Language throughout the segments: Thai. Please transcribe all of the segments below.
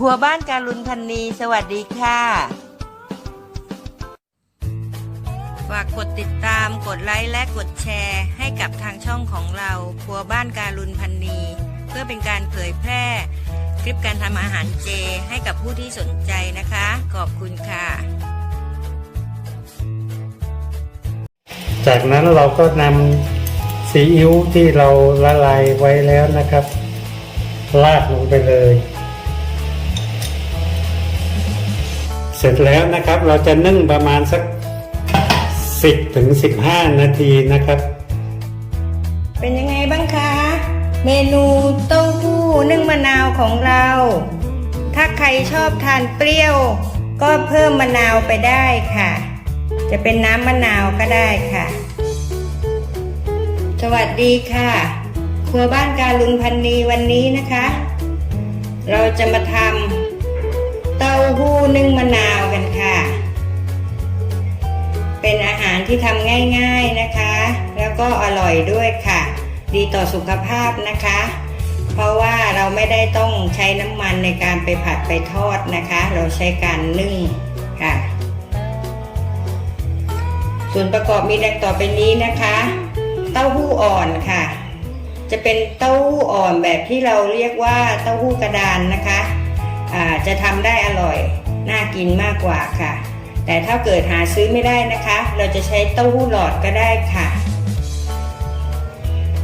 ครัวบ้านการุณพันนีสวัสดีค่ะ ฝากกดติดตามกดไลค์และกดแชร์ ให้กับทางช่องของเรา ครัวบ้านการุณพันนี เพื่อเป็นการเผยแพร่คลิปการทำอาหารเจให้กับผู้ที่สนใจนะคะ ขอบคุณค่ะ จากนั้นเราก็นำซีอิ๊วที่เราละลายไว้แล้วนะครับ ราดลงไปเลย เสร็จแล้วนะครับเราจะนึ่งประมาณสัก 10ถึง15 นาทีนะครับ เป็นยังไงบ้างคะ เมนูเต้าหู้นึ่งมะนาวของเรา ถ้าใครชอบทานเปรี้ยว ก็เพิ่มมะนาวไปได้ค่ะ จะเป็นน้ำมะนาวก็ได้ค่ะ สวัสดีค่ะ ครัวบ้านการุณพันนีวันนี้นะคะ เราจะมาทำ เต้าหู้นึ่งมะนาวกันค่ะ เป็นอาหารที่ทำง่ายๆนะคะ แล้วก็อร่อยด้วยค่ะ ดีต่อสุขภาพนะคะ เพราะว่าเราไม่ได้ต้องใช้น้ำมันในการไปผัดไปทอดนะคะ เราใช้การนึ่งค่ะ ส่วนประกอบมีดังต่อไปนี้นะคะ เต้าหู้อ่อนค่ะ จะเป็นเต้าหู้อ่อนแบบที่เราเรียกว่าเต้าหู้กระดานนะคะ จะทำได้อร่อย น่ากินมากกว่าค่ะ แต่ถ้าเกิดหาซื้อไม่ได้นะคะ เราจะใช้เต้าหู้หลอดก็ได้ค่ะ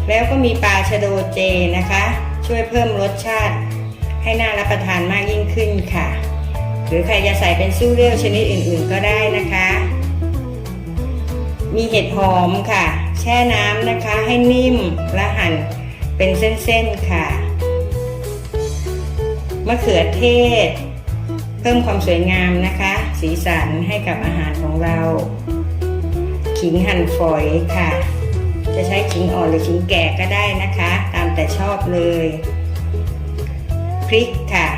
แล้วก็มีปลาชะโดเจนะคะ ช่วยเพิ่มรสชาติ ให้น่ารับประทานมากยิ่งขึ้นค่ะ หรือใครจะใส่เป็นซูเรียลชนิดอื่นๆก็ได้นะคะ มีเห็ดหอมค่ะ แช่น้ำนะคะให้นิ่มและหั่นเป็นเส้นๆค่ะ มะเขือเทศ เพิ่มความสวยงามนะคะ สีสันให้กับอาหารของเรา ขิงหั่นฝอยค่ะ จะใช้ขิงอ่อนหรือขิงแก่ก็ได้นะคะ ตามแต่ชอบเลย พริกค่ะ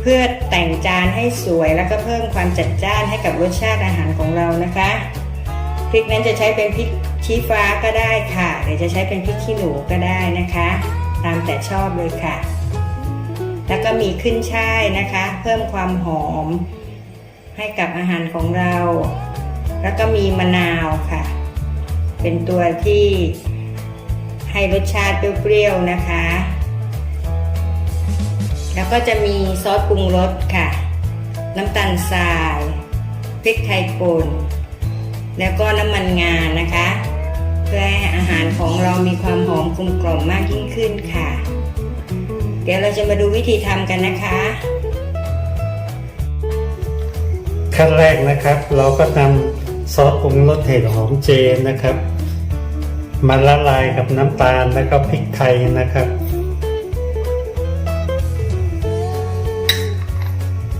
เพื่อแต่งจานให้สวยแล้วก็เพิ่มความจัดจ้านให้กับรสชาติอาหารของเรานะคะพริกนั้นจะใช้เป็นพริกชี้ฟ้าก็ได้ค่ะ หรือจะใช้เป็นพริกขี้หนูก็ได้นะคะ ตามแต่ชอบเลยค่ะ แล้วก็มีขึ้นช่ายนะคะ เพิ่มความหอม ให้กับอาหารของเรา แล้วก็มีมะนาวค่ะ เป็นตัวที่ให้รสชาติเปรี้ยวๆนะคะ แล้วก็จะมีซอสปรุงรสค่ะ น้ำตาลทรายพริกไทยป่นแล้วก็น้ำมันงานะคะ เพื่อให้อาหารของเรามีความหอมกลมกล่อมมากยิ่งขึ้นค่ะ เดี๋ยวเราจะมาดูวิธีทำกันนะคะ ขั้นแรกนะครับ เราก็นำซอสปรุงรสเห็ดหอมเจนนะครับ มาละลายกับน้ำตาลแล้วก็พริกไทยนะครับ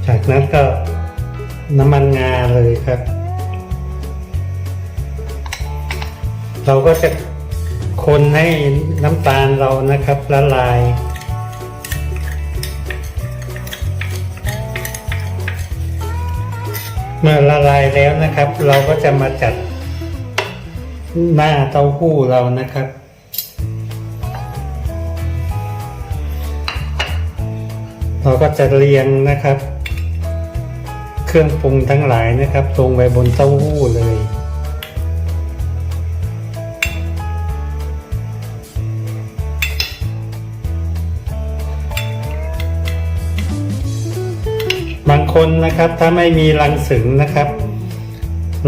จากนั้นก็น้ำมันงาเลยครับ เราก็จะคนให้น้ำตาลเรานะครับละลาย เมื่อละลายแล้วนะครับ เราก็จะมาจัดหน้าเต้าหู้เรานะครับ เราก็จะเรียงนะครับ เครื่องปรุงทั้งหลายนะครับลงไปบนเต้าหู้เลย คนนะครับถ้าไม่มีรังสึงนะครับ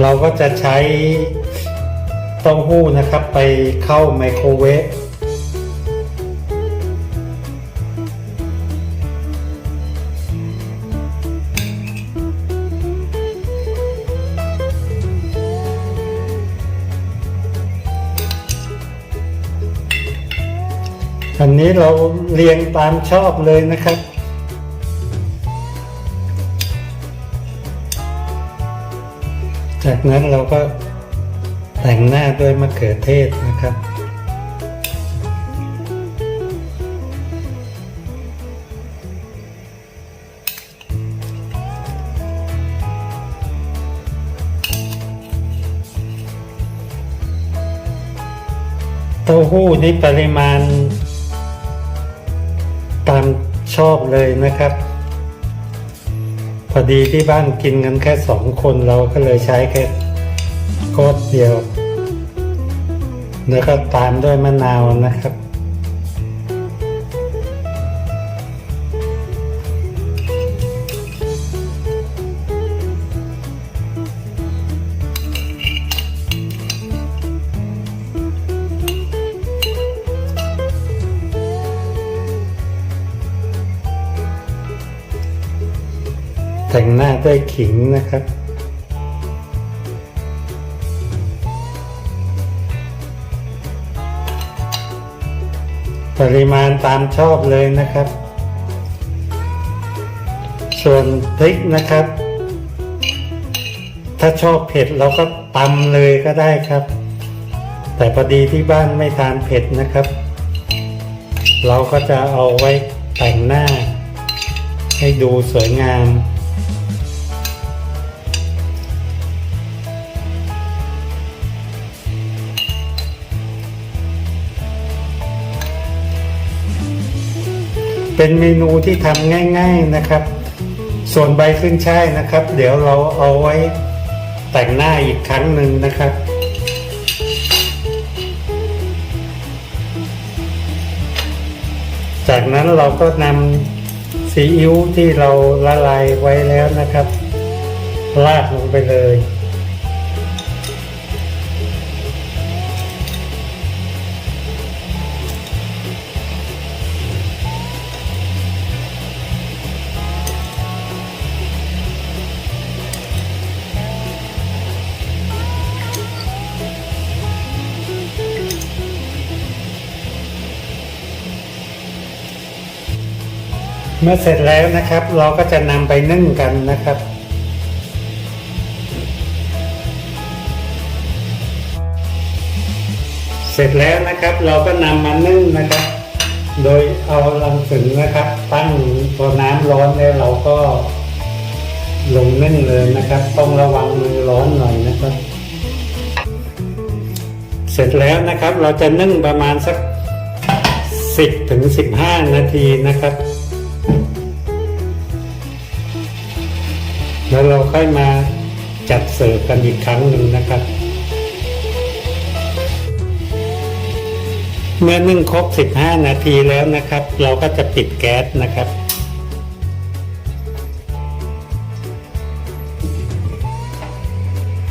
เราก็จะใช้เต้าหู้นะครับไปเข้าไมโครเวฟอันนี้เราเรียงตามชอบเลยนะครับ จากนั้นเราก็แต่งหน้าด้วยมะเขือเทศนะครับ เต้าหู้นี่ปริมาณ ตามชอบเลยนะครับ พอดีที่บ้านกินกันแค่สองคนเราก็เลยใช้แค่ก้อนเดียว แล้วก็ตามด้วยมะนาวนะครับ แต่งหน้าด้วยขิงนะครับ ปริมาณตามชอบเลยนะครับ ส่วนพริกนะครับ ถ้าชอบเผ็ดเราก็ตำเลยก็ได้ครับ แต่พอดีที่บ้านไม่ทานเผ็ดนะครับ เราก็จะเอาไว้แต่งหน้า ให้ดูสวยงาม เป็นเมนูที่ทำง่าย ๆนะครับ ส่วนใบขึ้นช่ายนะครับ เดี๋ยวเราเอาไว้แต่งหน้าอีกครั้งหนึ่งนะครับจากนั้นเราก็นำซีอิ๊วที่เราละลายไว้แล้วนะครับราดลงไปเลย เมื่อเสร็จแล้วนะครับ เราก็จะนำไปนึ่งกันนะครับ เสร็จแล้วนะครับเราก็นำมานึ่งนะครับ โดยเอาลังถึงนะครับ ตั้งตัวน้ำร้อนแล้วเราก็ลงนึ่งเลยนะครับ ต้องระวังมือร้อนหน่อยนะครับ เสร็จแล้วนะครับเราจะนึ่งประมาณสักสิบถึงสิบห้านาทีนะครับ แล้วเราค่อยมาจัดเสิร์ฟกันอีกครั้งหนึ่งนะครับ เมื่อนึ่งครบ 15 นาทีแล้วนะครับ เราก็จะปิดแก๊สนะครับ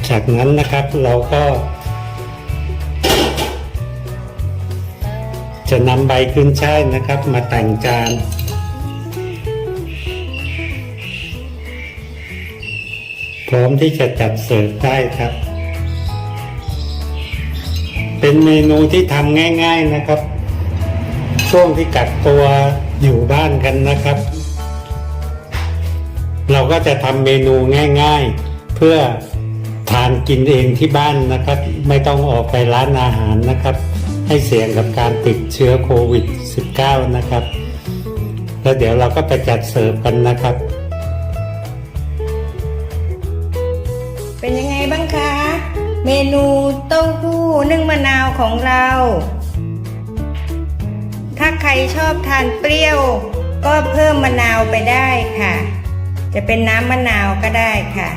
จากนั้นนะครับเราก็ จะนำใบขึ้นช่ายนะครับ มาแต่งจาน พร้อมที่จะจัดเสิร์ฟได้ครับ เป็นเมนูที่ทำง่าย ๆนะครับ ช่วงที่กักตัวอยู่บ้านกันนะครับ เราก็จะทำเมนูง่าย ๆ เพื่อทานกินเองที่บ้านนะครับ ไม่ต้องออกไปร้านอาหารนะครับ ให้เสี่ยงกับการติดเชื้อโควิด -19 นะครับ แล้วเดี๋ยวเราก็ไปจัดเสิร์ฟกันนะครับ เมนูเต้าหู้นึ่งมะนาวของเรา ถ้าใครชอบทานเปรี้ยว ก็เพิ่มมะนาวไปได้ค่ะ จะเป็นน้ำมะนาวก็ได้ค่ะ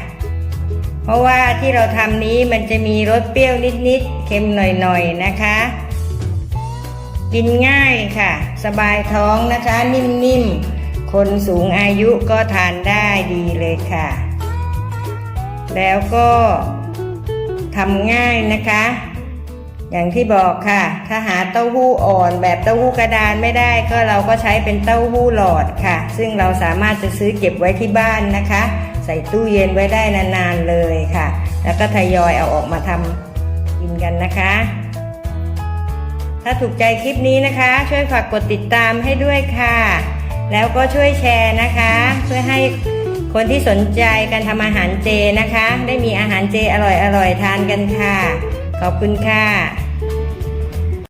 เพราะว่าที่เราทำนี้มันจะมีรสเปรี้ยวนิดๆ เค็มหน่อยๆ นะคะ กินง่ายค่ะ สบายท้องนะคะ นิ่มๆ คนสูงอายุก็ทานได้ดีเลยค่ะ แล้วก็ ทำง่ายนะคะ อย่างที่บอกค่ะ ถ้าหาเต้าหู้อ่อนแบบเต้าหู้กระดานไม่ได้ ก็เราก็ใช้เป็นเต้าหู้หลอดค่ะ ซึ่งเราสามารถจะซื้อเก็บไว้ที่บ้านนะคะ ใส่ตู้เย็นไว้ได้นานๆเลยค่ะ แล้วก็ทยอยเอาออกมาทำกินกันนะคะ ถ้าถูกใจคลิปนี้นะคะ ช่วยฝากกดติดตามให้ด้วยค่ะ แล้วก็ช่วยแชร์นะคะ เพื่อให้ คนที่สนใจการทำอาหารเจนะคะ ได้มีอาหารเจอร่อยๆทานกันค่ะ ขอบคุณค่ะ